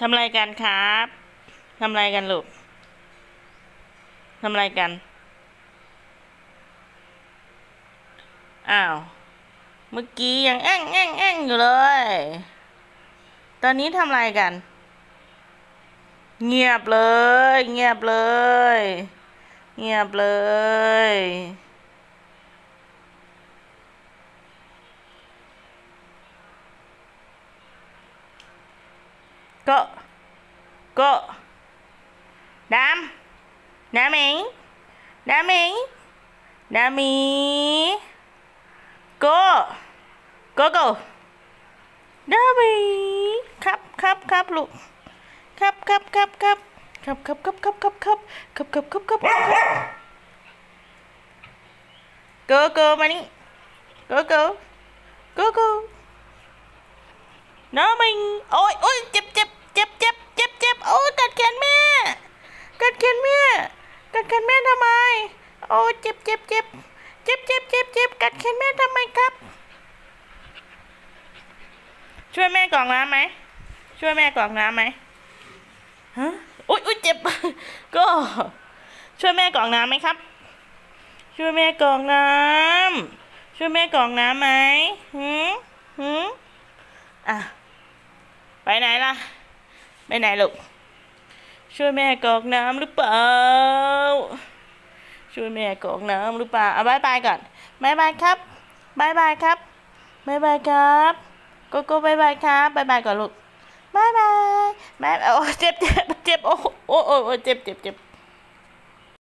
ทำอะไรกันครับทำอะไรกันลูกทำอะไรกัน อ้าว เมื่อกี้ยังแอ้งแอ้งแอ้งอยู่เลย ตอนนี้ทำอะไรกัน เงียบเลย เงียบเลย เงียบเลย ก็ก็ดำน้ำมิงน้ำมิงน้ำมิงก็ก็ก็น้ำมิงครับครับครับลูกครับครับครับครับครับครับครับครับครับครับครับครับครับครับครับก็ก็มานี่ก็ก็ก็ก็น้ามิงโอ้ยโอ้ยเจ็บเจ็บเจ็บเจ็บโอ้ยกัดแขนแม่ กัดแขนแม่ กัดแขนแม่ทำไม โอ้เจ็บเจ็บเจ็บเจ็บเจ็บเจ็บเจ็บกัดแขนแม่ทำไมครับ ช่วยแม่กรอกน้ำไหม ช่วยแม่กรอกน้ำไหมฮะอุ้ยอุ้ยเจ็บ ก็ ช่วยแม่กรอกน้ำไหมครับ ช่วยแม่กรอกน้ำช่วยแม่กรอกน้ำไหมหืมหืมอะ ไปไหนล่ะ ไปไหนลูก ช่วยแม่กรอกน้ำหรือเปล่า ช่วยแม่กรอกน้ำหรือเปล่าเอาบายบายก่อนบายบายครับบายบายครับบายบายครับโกโก้บายบายครับบายบายก่อนลูกบายบายบายโอ้เจ็บเจ็บเจ็บโอ้โอ้โอ้โอ้เจ็บเจ็บเจ็บ